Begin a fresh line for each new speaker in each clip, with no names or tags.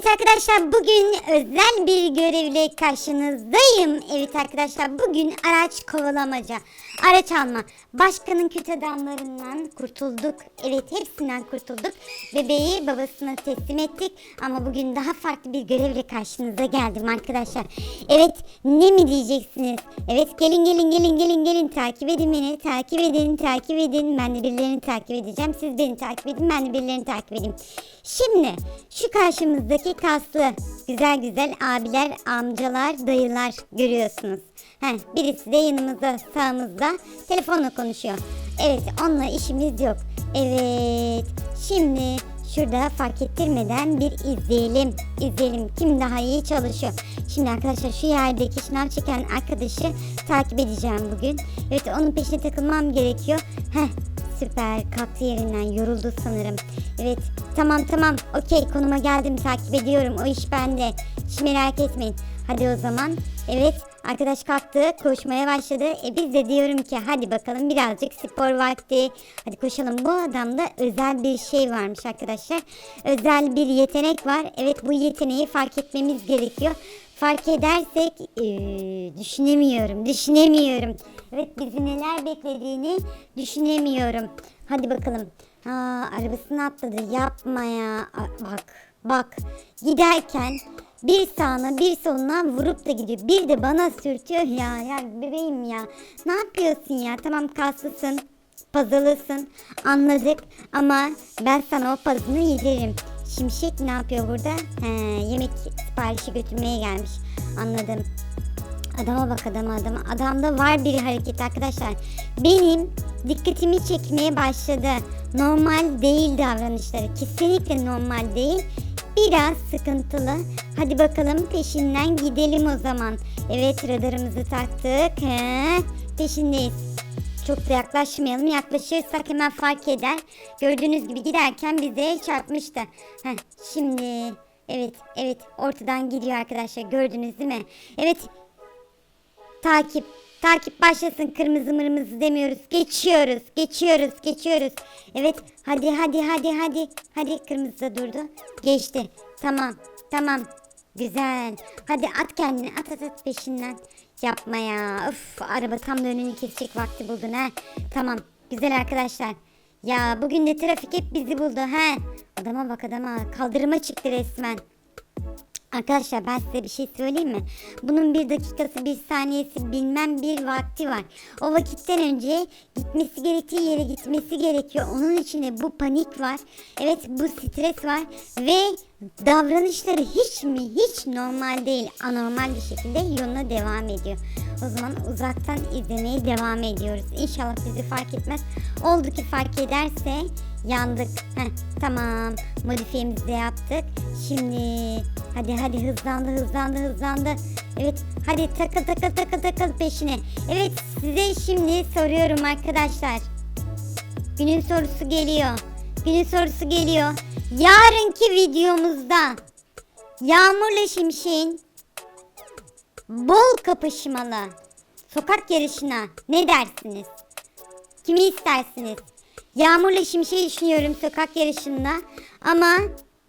Evet arkadaşlar bugün özel bir görevle karşınızdayım. Evet arkadaşlar bugün araç kovalamaca, araç alma. Başkanın kötü adamlarından kurtulduk. Evet hepsinden kurtulduk. Bebeği babasına teslim ettik. Ama bugün daha farklı bir görevle karşınıza geldim arkadaşlar. Evet ne mi diyeceksiniz? Evet gelin gelin gelin gelin gelin takip edin beni. Takip edin takip edin. Ben de birilerini takip edeceğim. Siz beni takip edin. Ben de birilerini takip edeyim. Şimdi şu karşımızdaki kaslı güzel güzel abiler, amcalar, dayılar görüyorsunuz. Heh, birisi de yanımızda sağımızda telefonla konuşuyor. Evet onunla işimiz yok. Evet şimdi şurada fark ettirmeden bir izleyelim. İzleyelim kim daha iyi çalışıyor. Şimdi arkadaşlar şu yerdeki şınav çeken arkadaşı takip edeceğim bugün. Evet onun peşine takılmam gerekiyor. Heh Süper kalktı yerinden yoruldu sanırım. Evet tamam tamam okey konuma geldim takip ediyorum o iş bende. Hiç merak etmeyin. Hadi o zaman evet arkadaş kalktı koşmaya başladı. E biz de diyorum ki hadi bakalım birazcık spor vakti. Hadi koşalım bu adamda özel bir şey varmış arkadaşlar. Özel bir yetenek var. Evet bu yeteneği fark etmemiz gerekiyor. Fark edersek eee, düşünemiyorum, düşünemiyorum. Evet bizi neler beklediğini düşünemiyorum. Hadi bakalım. Aa, arabasını atladı. Yapma ya. A- bak, bak. Giderken bir sağına bir soluna vurup da gidiyor. Bir de bana sürtüyor ya. Ya bebeğim ya. Ne yapıyorsun ya? Tamam kaslısın. Pazalısın. Anladık. Ama ben sana o pazını yediririm. Şimşek ne yapıyor burada? He, yemek siparişi götürmeye gelmiş. Anladım. Adama bak adama adama. Adamda var bir hareket arkadaşlar. Benim dikkatimi çekmeye başladı. Normal değil davranışları. Kesinlikle normal değil. Biraz sıkıntılı. Hadi bakalım peşinden gidelim o zaman. Evet radarımızı taktık. He, peşindeyiz. Çok da yaklaşmayalım. Yaklaşırsak hemen fark eder. Gördüğünüz gibi giderken bize çarpmıştı. Heh, şimdi evet evet ortadan gidiyor arkadaşlar. Gördünüz değil mi? Evet Takip. Takip başlasın. Kırmızı mırmızı demiyoruz. Geçiyoruz. Geçiyoruz. Geçiyoruz. Evet. Hadi hadi hadi hadi. Hadi kırmızı da durdu. Geçti. Tamam. Tamam. Güzel. Hadi at kendini. At at at peşinden. Yapma ya. Of araba tam da önünü kesecek vakti buldun ha. Tamam. Güzel arkadaşlar. Ya bugün de trafik hep bizi buldu ha. Adama bak adama. Kaldırıma çıktı resmen. Arkadaşlar ben size bir şey söyleyeyim mi? Bunun bir dakikası, bir saniyesi bilmem bir vakti var. O vakitten önce gitmesi gerektiği yere gitmesi gerekiyor. Onun içinde bu panik var. Evet bu stres var. Ve davranışları hiç mi hiç normal değil. Anormal bir şekilde yoluna devam ediyor. O zaman uzaktan izlemeye devam ediyoruz. İnşallah bizi fark etmez. Oldu ki fark ederse yandık. Heh, tamam modifiyemizi de yaptık. Şimdi hadi hadi hızlandı hızlandı hızlandı. Evet hadi takıl takıl takıl takıl peşine. Evet size şimdi soruyorum arkadaşlar. Günün sorusu geliyor. Günün sorusu geliyor. Yarınki videomuzda Yağmurla Şimşek'in bol kapışmalı sokak yarışına ne dersiniz? Kimi istersiniz? Yağmurla Şimşek'i düşünüyorum sokak yarışında ama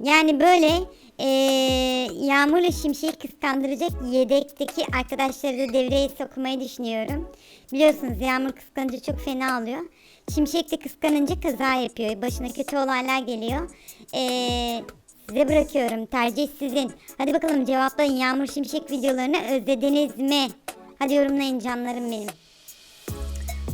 yani böyle eee Yağmurla Şimşek'i kıskandıracak yedekteki arkadaşları da devreye sokmayı düşünüyorum. Biliyorsunuz Yağmur kıskanınca çok fena oluyor. Şimşek de kıskanınca kaza yapıyor. Başına kötü olaylar geliyor. Eee Size bırakıyorum. Tercih sizin. Hadi bakalım cevaplayın. Yağmur Şimşek videolarını özlediniz mi? Hadi yorumlayın canlarım benim.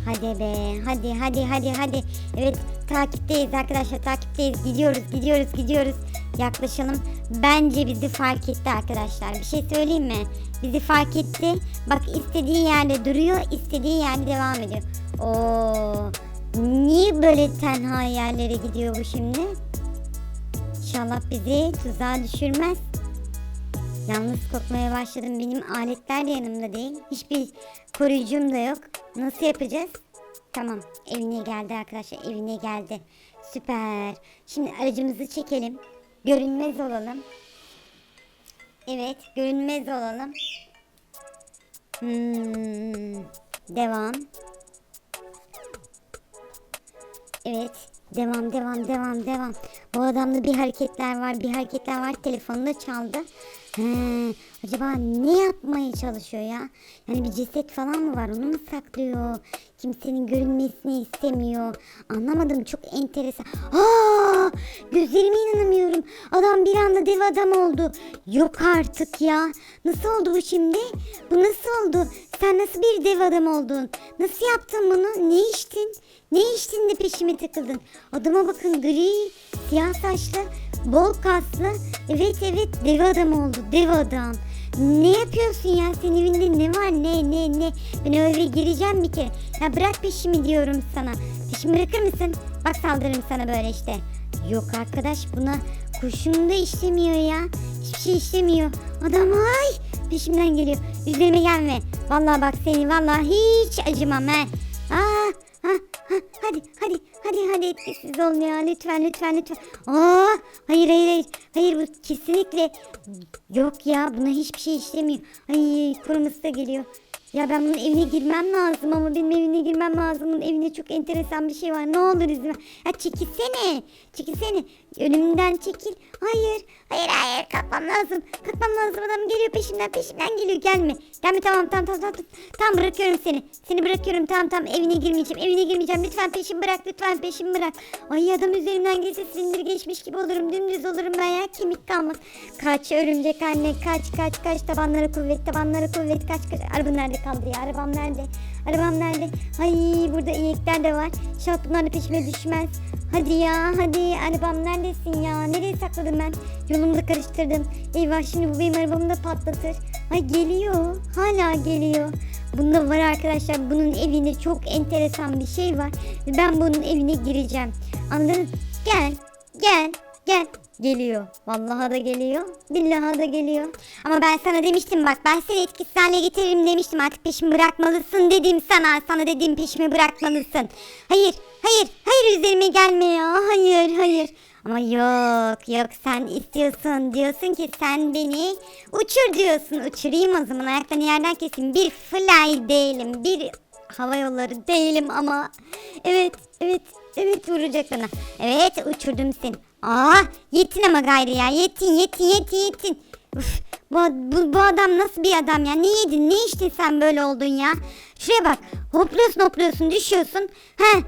Hadi be. Hadi hadi hadi hadi. Evet takipteyiz arkadaşlar. Takipteyiz. Gidiyoruz gidiyoruz gidiyoruz. Yaklaşalım. Bence bizi fark etti arkadaşlar. Bir şey söyleyeyim mi? Bizi fark etti. Bak istediği yerde duruyor. istediği yerde devam ediyor. Oo. Niye böyle tenha yerlere gidiyor bu şimdi? İnşallah bizi tuzağa düşürmez. Yalnız kokmaya başladım. Benim aletler de yanımda değil. Hiçbir koruyucum da yok. Nasıl yapacağız? Tamam. Evine geldi arkadaşlar. Evine geldi. Süper. Şimdi aracımızı çekelim. Görünmez olalım. Evet. Görünmez olalım. Hmm, devam. Evet. Devam devam devam devam. Bu adamda bir hareketler var bir hareketler var telefonu da çaldı. He, acaba ne yapmaya çalışıyor ya? Yani bir ceset falan mı var onu mu saklıyor? Kimsenin görünmesini istemiyor. Anlamadım çok enteresan. Aa, gözlerime inanamıyorum. Adam bir anda dev adam oldu. Yok artık ya. Nasıl oldu bu şimdi? Bu nasıl oldu? Sen nasıl bir dev adam oldun? Nasıl yaptın bunu? Ne içtin? Ne içtin de peşime takıldın? Adama bakın gri, siyah saçlı, bol kaslı. Evet evet dev adam oldu dev adam. Ne yapıyorsun ya? Senin evinde ne var? Ne ne ne? Ben eve gireceğim bir kere. Ya bırak peşimi diyorum sana. Peşimi bırakır mısın? Bak saldırırım sana böyle işte. Yok arkadaş buna kurşun da işlemiyor ya. Hiçbir şey işlemiyor. Adam ay peşimden geliyor. Üzerime gelme. Vallahi bak seni vallahi hiç acımam he. Aa, hadi hadi hadi hadi etkisiz olun ya lütfen lütfen lütfen. Aa, hayır hayır hayır. Hayır bu kesinlikle yok ya buna hiçbir şey işlemiyor. Ay koruması da geliyor. Ya ben bunun evine girmem lazım ama benim evine girmem lazım. Bunun evinde çok enteresan bir şey var. Ne olur izin ver. Ya çekilsene. Çekilsene. Önümden çekil. Hayır. Hayır hayır. Kalkmam lazım. Kalkmam lazım. Adam geliyor peşimden peşimden geliyor. Gelme. Gelme tamam tamam tamam. Tamam, tamam bırakıyorum seni. Seni bırakıyorum tamam tamam. Evine girmeyeceğim. Evine girmeyeceğim. Lütfen peşimi bırak. Lütfen peşimi bırak. Ay adam üzerimden geçse silindir geçmiş gibi olurum. Dümdüz olurum ben ya. Kemik kalmaz. Kaç örümcek anne. Kaç kaç kaç. Tabanlara kuvvet. Tabanlara kuvvet. Kaç kaç. Arabam nerede kaldı ya? Arabam nerede? Arabam nerede? Ay burada inekler de var. İnşallah bunlar da peşime düşmez. Hadi ya hadi arabam neredesin ya? Nereye sakladım ben? Yolumu da karıştırdım. Eyvah şimdi bu benim arabamı da patlatır. Ay geliyor. Hala geliyor. Bunda var arkadaşlar. Bunun evinde çok enteresan bir şey var. Ben bunun evine gireceğim. Anladınız? Gel. Gel. Gel. Geliyor. Vallahi da geliyor. Billahi da geliyor. Ama ben sana demiştim bak ben seni etkisiz hale getiririm demiştim. Artık peşimi bırakmalısın dedim sana. Sana dediğim peşimi bırakmalısın. Hayır. Hayır. Hayır üzerime gelme ya. Hayır. Hayır. Ama yok yok sen istiyorsun diyorsun ki sen beni uçur diyorsun uçurayım o zaman ayaklarını yerden keseyim bir fly değilim bir hava yolları değilim ama evet evet evet vuracak bana evet uçurdum seni aa yetin ama gayrı ya. Yetin yetin yetin yetin Uf, bu, bu, bu adam nasıl bir adam ya? Ne yedin? Ne içtin sen böyle oldun ya? Şuraya bak. Hopluyorsun hopluyorsun düşüyorsun. He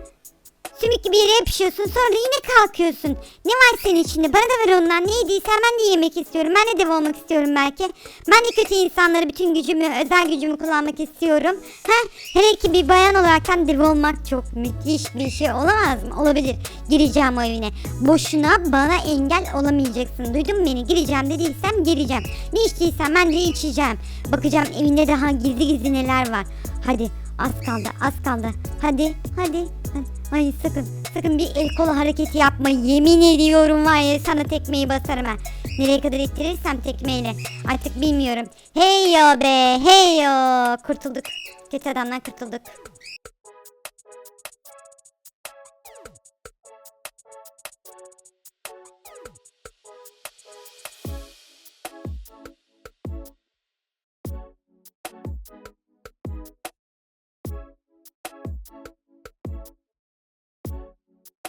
Sümük gibi yere yapışıyorsun sonra yine kalkıyorsun. Ne var senin içinde? Bana da ver ondan. Ne yediysen ben de yemek istiyorum. Ben de dev olmak istiyorum belki. Ben de kötü insanları bütün gücümü, özel gücümü kullanmak istiyorum. Ha? Hele ki bir bayan olaraktan dev olmak çok müthiş bir şey olamaz mı? Olabilir. Gireceğim o evine. Boşuna bana engel olamayacaksın. Duydun mu beni? Gireceğim dediysem gireceğim. Ne içtiysem ben de içeceğim. Bakacağım evinde daha gizli gizli neler var. Hadi az kaldı az kaldı. Hadi. hadi. Ay sakın sakın bir el kolu hareketi yapma. Yemin ediyorum var ya sana tekmeyi basarım ha. Nereye kadar ittirirsem tekmeyle. Artık bilmiyorum. Hey yo be hey yo. Kurtulduk. Kötü adamdan kurtulduk.